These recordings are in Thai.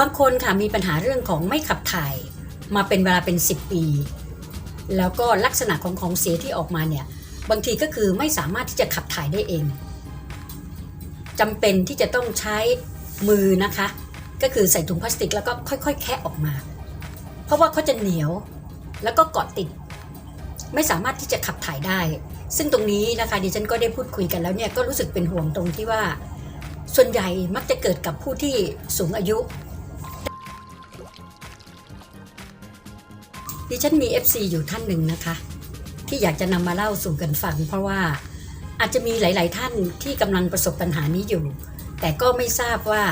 บางคนค่ะมีปัญหาเรื่องของไม่ขับถ่ายมาเป็นเวลาเป็น 10 ปี แล้วก็ลักษณะของของเสียที่ออกมาเนี่ย บางทีก็คือไม่สามารถที่จะขับถ่ายได้เองจำเป็นที่จะต้องใช้มือนะคะ ก็คือใส่ถุงพลาสติกแล้วก็ค่อยๆ แคะออกมา เพราะว่าเขาจะเหนียวแล้วก็เกาะติด ไม่สามารถที่จะขับถ่ายได้ ซึ่งตรงนี้นะคะดิฉันก็ได้พูดคุยกันแล้วเนี่ยก็รู้สึกเป็นห่วงตรงที่ว่า ส่วนใหญ่มักจะเกิดกับผู้ที่สูงอายุ ดิฉันมี FC อยู่ท่านหนึ่งนะคะ ที่อยากจะนำมาเล่าสู่กันฟัง เพราะว่าอาจจะมีหลาย ๆ ท่านที่กำลังประสบปัญหานี้อยู่ แต่ก็ไม่ทราบว่า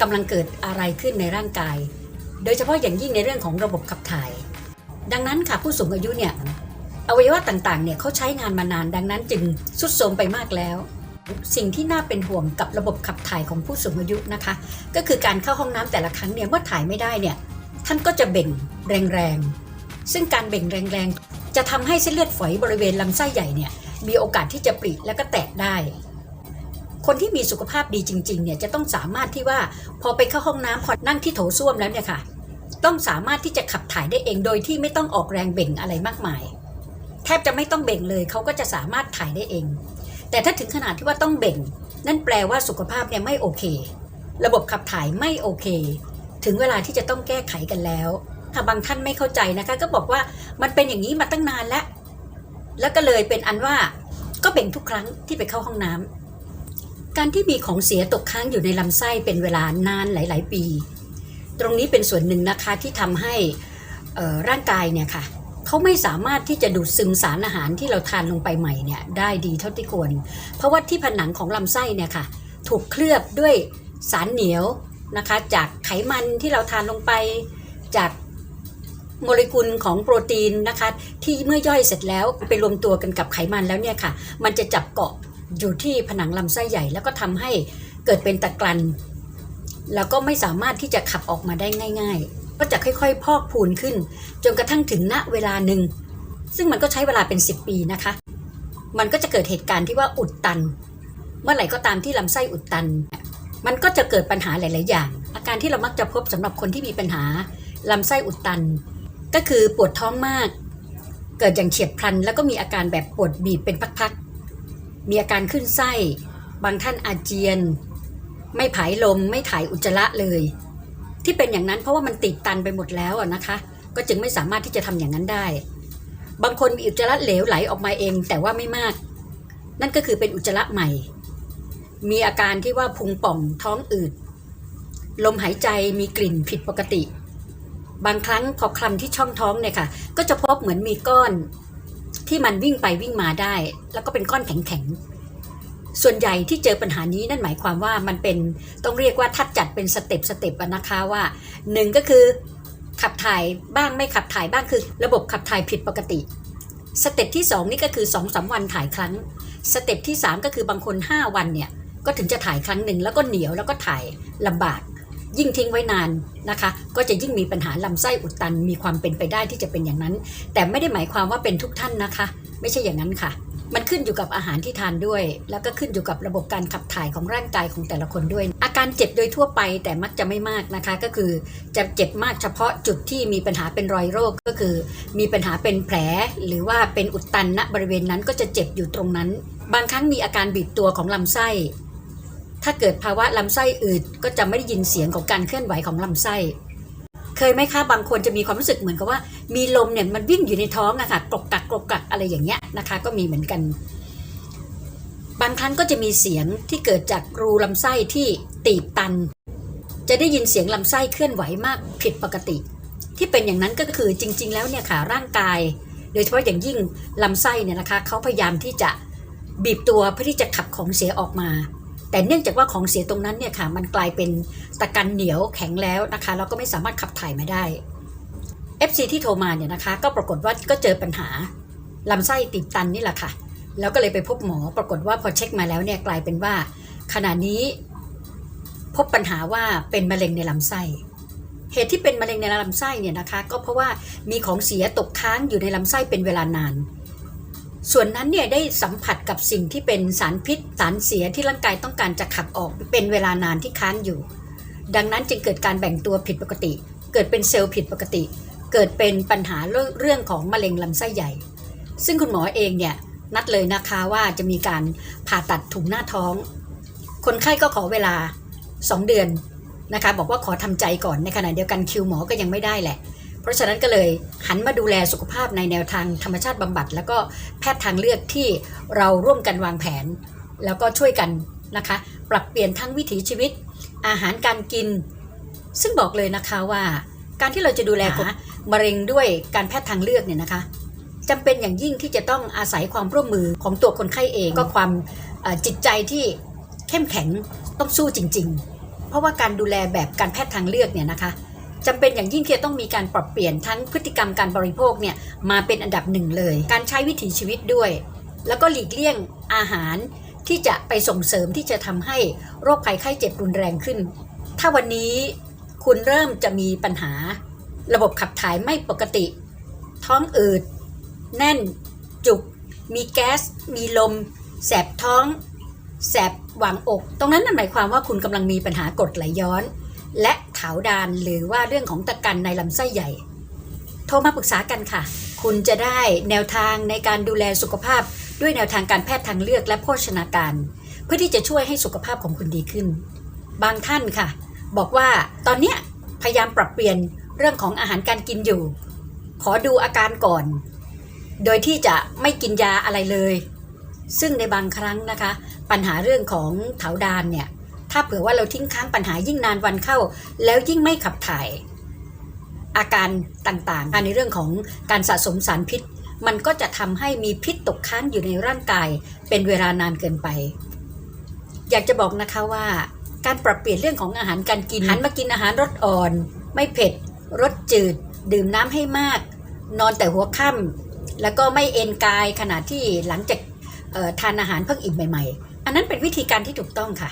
กำลังเกิดอะไรขึ้นในร่างกาย โดยเฉพาะอย่างยิ่งในเรื่องของระบบขับถ่าย ดังนั้นค่ะผู้สูงอายุเนี่ยอวัยวะต่างๆเนี่ยเขาใช้งานมานานดังนั้นจึงสุดโทรมไปมากแล้ว สิ่งที่น่าเป็นห่วงกับระบบขับถ่ายของผู้สูงอายุนะคะ ก็คือการเข้าห้องน้ำแต่ละครั้งเนี่ยเมื่อถ่ายไม่ได้เนี่ยท่านก็จะเบ่งแรงๆ ซึ่งการเบ่งแรงๆ จะทำให้เส้นเลือดฝอยบริเวณลำไส้ใหญ่เนี่ยมีโอกาสที่จะปริและก็แตกได้ คนที่มีสุขภาพดีจริงๆเนี่ยจะต้องสามารถที่ว่าพอไปเข้าห้องน้ำพอนั่งที่โถส้วมแล้วเนี่ยค่ะ ต้องสามารถที่จะขับถ่ายได้เองโดยที่ไม่ต้องออกแรงเบ่งอะไรมากมาย แทบจะไม่ต้องเบ่งเลยเขาก็จะสามารถถ่ายได้เอง แต่ถ้าถึงขนาดที่ว่าต้องเบ่ง นั่นแปลว่าสุขภาพเนี่ยไม่โอเค ระบบขับถ่ายไม่โอเค ถึงเวลาที่จะต้องแก้ไขกันแล้วถ้าบางท่านไม่เข้าใจนะคะ ก็บอกว่ามันเป็นอย่างนี้มาตั้งนานแล้ว แล้วก็เลยเป็นอันว่าก็เบ่งทุกครั้งที่ไปเข้าห้องน้ำการที่มีของเสียตกค้างอยู่ในลำไส้เป็นเวลานานหลาย ๆ ปี ตรงนี้เป็นส่วนหนึ่งนะคะที่ทำให้ร่างกายเนี่ยค่ะเขาไม่สามารถที่จะดูดซึมสารอาหารที่เราทานลงไปใหม่เนี่ยได้ดีเท่าที่ควร เพราะว่าที่ผนังของลำไส้เนี่ยค่ะถูกเคลือบด้วยสารเหนียวนะคะจากไขมันที่เราทานลงไปจากโมเลกุลของโปรตีนนะคะที่เมื่อย่อยเสร็จแล้วไปรวมตัวกันกับไขมันแล้วเนี่ยค่ะ มันจะจับเกาะอยู่ที่ผนังลำไส้ใหญ่ แล้วก็ทำให้เกิดเป็นตะกรัน แล้วก็ไม่สามารถที่จะขับออกมาได้ง่าย ๆ ก็จะค่อยๆ พอกพูนขึ้น จนกระทั่งถึงณเวลาหนึ่ง ซึ่งมันก็ใช้เวลาเป็น 10 ปีนะคะ มันก็จะเกิดเหตุการณ์ที่ว่าอุดตัน เมื่อไหร่ก็ตามที่ลำไส้อุดตัน มันก็จะเกิดปัญหาหลาย ๆ อย่าง อาการที่เรามักจะพบสำหรับคนที่มีปัญหาลำไส้อุดตัน ก็คือปวดท้องมาก เกิดอย่างเฉียบพลัน แล้วก็มีอาการแบบปวดบีบเป็นพักๆมีอาการขึ้นไส้ บางท่านอาเจียน ไม่ผายลมไม่ถ่ายอุจจาระเลย ที่เป็นอย่างนั้นเพราะว่ามันติดตันไปหมดแล้วนะคะ ก็จึงไม่สามารถที่จะทำอย่างนั้นได้ บางคนมีอุจจาระเหลวไหลออกมาเอง แต่ว่าไม่มาก นั่นก็คือเป็นอุจจาระใหม่ มีอาการที่ว่าพุงป่องท้องอืดลมหายใจมีกลิ่นผิดปกติ บางครั้งพอคลำที่ช่องท้องเนี่ยค่ะ ก็จะพบเหมือนมีก้อนที่มันวิ่งไปวิ่งมาได้ แล้วก็เป็นก้อนแข็งๆ ส่วนใหญ่ที่เจอปัญหานี้นั่นหมายความว่ามันเป็นต้องเรียกว่าทัดจัดเป็นสเต็ปสเต็ปนะคะว่าหนึ่งก็คือขับถ่ายบ้างไม่ขับถ่ายบ้างคือ ระบบขับถ่ายผิดปกติ สเต็ปที่สองนี่ก็คือ2อสวันถ่ายครั้ง สเต็ปที่ 3 ก็คือบางคน 5 วันเนี่ยก็ถึงจะถ่ายครั้งหนึ่งแล้วก็เหนียวแล้วก็ถ่ายลำบากยิ่งทิ้งไว้นานนะคะ ก็จะยิ่งมีปัญหาลำไส้อุดตันมีความเป็นไปได้ที่จะเป็นอย่างนั้น แต่ไม่ได้หมายความว่าเป็นทุกท่านนะคะ ไม่ใช่อย่างนั้นค่ะ มันขึ้นอยู่กับอาหารที่ทานด้วย แล้วก็ขึ้นอยู่กับระบบการขับถ่ายของร่างกายของแต่ละคนด้วย อาการเจ็บโดยทั่วไปแต่มักจะไม่มากนะคะ ก็คือจะเจ็บมากเฉพาะจุดที่มีปัญหาเป็นรอยโรคก็คือ มีปัญหาเป็นแผล หรือว่าเป็นอุดตันณบริเวณนั้นก็จะเจ็บอยู่ตรงนั้น บางครั้งมีอาการบีบตัวของลำไส้ถ้าเกิดภาวะลำไส้อืดก็จะไม่ได้ยินเสียงของการเคลื่อนไหวของลำไส้ เคยไหมคะบางคนจะมีความรู้สึกเหมือนกับว่า มีลมเนี่ยมันวิ่งอยู่ในท้องอะค่ะกรกกักกรกกักอะไรอย่างเงี้ยนะคะ ก็มีเหมือนกัน บางครั้งก็จะมีเสียงที่เกิดจากรูลำไส้ที่ตีบตัน จะได้ยินเสียงลำไส้เคลื่อนไหวมากผิดปกติ ที่เป็นอย่างนั้นก็คือจริง ๆ แล้วเนี่ยค่ะร่างกาย โดยเฉพาะอย่างยิ่งลำไส้เนี่ยนะคะเขาพยายามที่จะบีบตัวเพื่อที่จะขับของเสียออกมา แต่เนื่องจากว่าของเสียตรงนั้นเนี่ยค่ะมันกลายเป็นตะกันเหนียวแข็งแล้วนะคะเราก็ไม่สามารถขับถ่ายมาได้ FC ที่โทรมาเนี่ยนะคะก็ปรากฏว่าก็เจอปัญหาลำไส้ติดตันนี่แหละค่ะ แล้วก็เลยไปพบหมอปรากฏว่าพอเช็คมาแล้วเนี่ยกลายเป็นว่า ขณะนี้พบปัญหาว่าเป็นมะเร็งในลำไส้ เหตุที่เป็นมะเร็งในลำไส้เนี่ยนะคะ ก็เพราะว่ามีของเสียตกค้างอยู่ในลำไส้เป็นเวลานาน ส่วนนั้นเนี่ยได้สัมผัสกับสิ่งที่เป็นสารพิษ สารเสียที่ร่างกายต้องการจะขับออกเป็นเวลานานที่ค้างอยู่ ดังนั้นจึงเกิดการแบ่งตัวผิดปกติ เกิดเป็นเซลล์ผิดปกติ เกิดเป็นปัญหาเรื่องของมะเร็งลำไส้ใหญ่ ซึ่งคุณหมอเองเนี่ยนัดเลยนะคะว่าจะมีการผ่าตัดถุงหน้าท้อง คนไข้ก็ขอเวลา 2 เดือนนะคะบอกว่าขอทำใจก่อนในขณะเดียวกันคิวหมอก็ยังไม่ได้แหละ เพราะฉะนั้นก็เลยหันมาดูแลสุขภาพในแนวทางธรรมชาติบำบัด แล้วก็แพทย์ทางเลือกที่เราร่วมกันวางแผน แล้วก็ช่วยกันนะคะ ปรับเปลี่ยนทั้งวิถีชีวิต อาหารการกิน ซึ่งบอกเลยนะคะว่า การที่เราจะดูแลคนมะเร็งด้วยการแพทย์ทางเลือกเนี่ยนะคะจำเป็นอย่างยิ่งที่จะต้องอาศัยความร่วมมือของตัวคนไข้เองก็ความเอ่อจิตใจที่เข้มแข็งต้องสู้จริง ๆ เพราะว่าการดูแลแบบการแพทย์ทางเลือกเนี่ยนะคะ จำเป็นอย่างยิ่งที่จะต้องมีการปรับเปลี่ยนทั้งพฤติกรรมการบริโภคเนี่ยมาเป็นอันดับหนึ่งเลย การใช้วิถีชีวิตด้วย แล้วก็หลีกเลี่ยงอาหารที่จะไปส่งเสริมที่จะทำให้โรคภัยไข้เจ็บรุนแรงขึ้น ถ้าวันนี้คุณเริ่มจะมีปัญหา ระบบขับถ่ายไม่ปกติ ท้องอืด แน่น จุก มีแก๊ส มีลม แสบท้อง แสบหว่างอก ตรงนั้นนั่นหมายความว่าคุณกำลังมีปัญหากรดไหลย้อน และ ถาวดานหรือว่าเรื่องของตะกันในลำไส้ใหญ่ โทรมาปรึกษากันค่ะ คุณจะได้แนวทางในการดูแลสุขภาพ ด้วยแนวทางการแพทย์ทางเลือกและโภชนาการ เพื่อที่จะช่วยให้สุขภาพของคุณดีขึ้น บางท่านค่ะ บอกว่าตอนเนี้ยพยายามปรับเปลี่ยนเรื่องของอาหารการกินอยู่ ขอดูอาการก่อน โดยที่จะไม่กินยาอะไรเลย ซึ่งในบางครั้งนะคะ ปัญหาเรื่องของเถาดานเนี่ย ถ้าเผื่อว่าเราทิ้งค้างปัญหายิ่งนานวันเข้า แล้วยิ่งไม่ขับถ่าย อาการต่างๆในเรื่องของการสะสมสารพิษ มันก็จะทำให้มีพิษตกค้างอยู่ในร่างกาย เป็นเวลานานเกินไป อยากจะบอกนะคะว่า การปรับเปลี่ยนเรื่องของอาหารการกินหันมากินอาหารรสอ่อน ไม่เผ็ดรสจืด ดื่มน้ำให้มาก นอนแต่หัวค่ำแล้วก็ไม่เอนกายขณะที่หลังจากทานอาหารเพิ่งอิ่มใหม่ ๆ อันนั้นเป็นวิธีการที่ถูกต้องค่ะ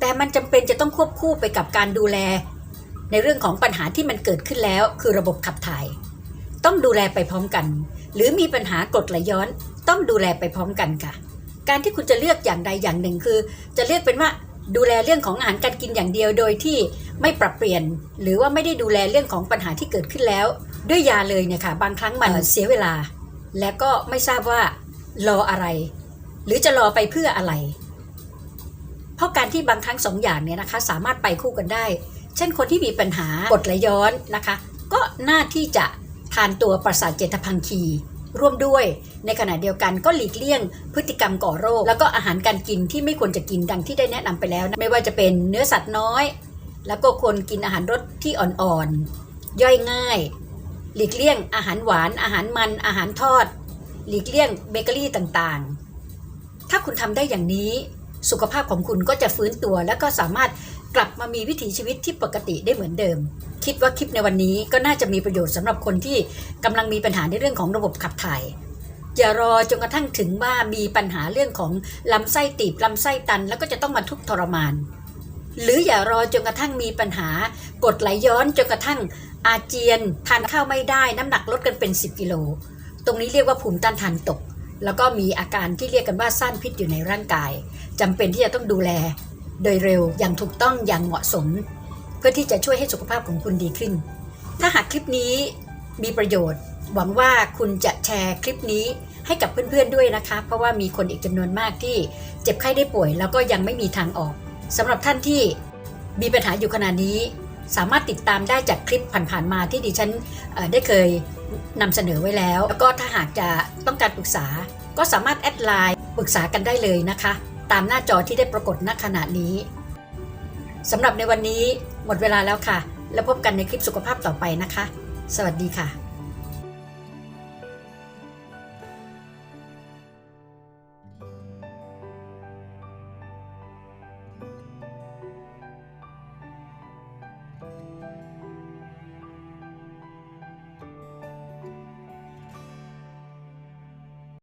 แต่มันจำเป็นจะต้องควบคู่ไปกับการดูแล ในเรื่องของปัญหาที่มันเกิดขึ้นแล้ว คือระบบขับถ่าย ต้องดูแลไปพร้อมกัน หรือมีปัญหากรดไหลย้อน ต้องดูแลไปพร้อมกันค่ะ การที่คุณจะเลือกอย่างใดอย่างหนึ่งคือ จะเลือกเป็นว่าดูแลเรื่องของอาหารการกินอย่างเดียวโดยที่ไม่ปรับเปลี่ยน หรือว่าไม่ได้ดูแลเรื่องของปัญหาที่เกิดขึ้นแล้ว ด้วยยาเลยเนี่ยค่ะบางครั้งมันเสียเวลา และก็ไม่ทราบว่ารออะไร หรือจะรอไปเพื่ออะไร เพราะการที่บางครั้งสองอย่างเนี่ยนะคะสามารถไปคู่กันได้ เช่นคนที่มีปัญหากรดไหลย้อนนะคะ ก็น่าที่จะทานตัวประสาทเจตพังคีร่วมด้วย ในขณะเดียวกันก็หลีกเลี่ยงพฤติกรรมก่อโรค แล้วก็อาหารการกินที่ไม่ควรจะกินดังที่ได้แนะนำไปแล้วนะไม่ว่าจะเป็นเนื้อสัตว์น้อย แล้วก็ควรกินอาหารรสที่อ่อนๆย่อยง่าย หลีกเลี่ยงอาหารหวาน อาหารมัน อาหารทอด หลีกเลี่ยงเบเกอรี่ต่างๆ ถ้าคุณทำได้อย่างนี้ สุขภาพของคุณก็จะฟื้นตัว แล้วก็สามารถกลับมามีวิถีชีวิตที่ปกติได้เหมือนเดิม คิดว่าคลิปในวันนี้ก็น่าจะมีประโยชน์สำหรับคนที่กำลังมีปัญหาในเรื่องของระบบขับถ่ายอย่ารอจนกระทั่งถึงว่ามีปัญหาเรื่องของลำไส้ตีบลำไส้ตัน แล้วก็จะต้องมาทุกข์ทรมาน หรืออย่ารอจนกระทั่งมีปัญหากดไหลย้อนจนกระทั่งอาเจียนทานข้าวไม่ได้น้ำหนักลดกันเป็น 10 กิโล ตรงนี้เรียกว่าภูมิต้านทานตก แล้วก็มีอาการที่เรียกกันว่าซ่านพิษอยู่ในร่างกาย จำเป็นที่จะต้องดูแล โดยเร็วอย่างถูกต้องอย่างเหมาะสม เพื่อที่จะช่วยให้สุขภาพของคุณดีขึ้น ถ้าหากคลิปนี้มีประโยชน์ หวังว่าคุณจะแชร์คลิปนี้ให้กับเพื่อนๆด้วยนะคะ เพราะว่ามีคนอีกจำนวนมากที่เจ็บไข้ได้ป่วย แล้วก็ยังไม่มีทางออกสำหรับท่านที่มีปัญหาอยู่ขณะนี้ สามารถติดตามได้จากคลิปผ่านๆมาที่ดิฉันได้เคยนำเสนอไว้แล้ว แล้วก็ถ้าหากจะต้องการปรึกษา ก็สามารถแอดไลน์ปรึกษากันได้เลยนะคะ ตามหน้าจอที่ได้ปรากฏณขณะนี้สำหรับในวันนี้หมดเวลาแล้วค่ะ แล้วพบกันในคลิปสุขภาพต่อไปนะคะ สวัสดีค่ะ